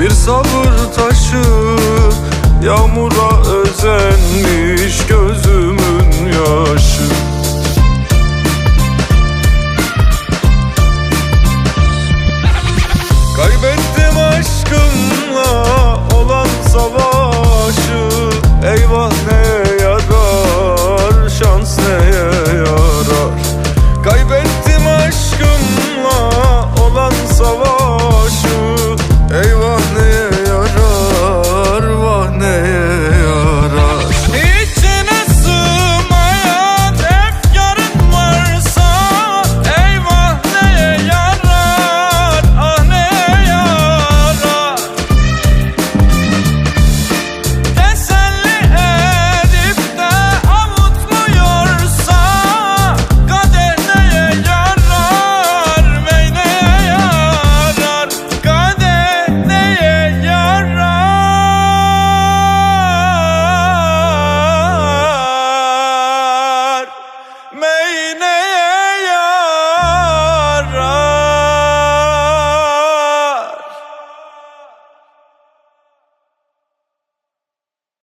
bir sabır taşı Yağmura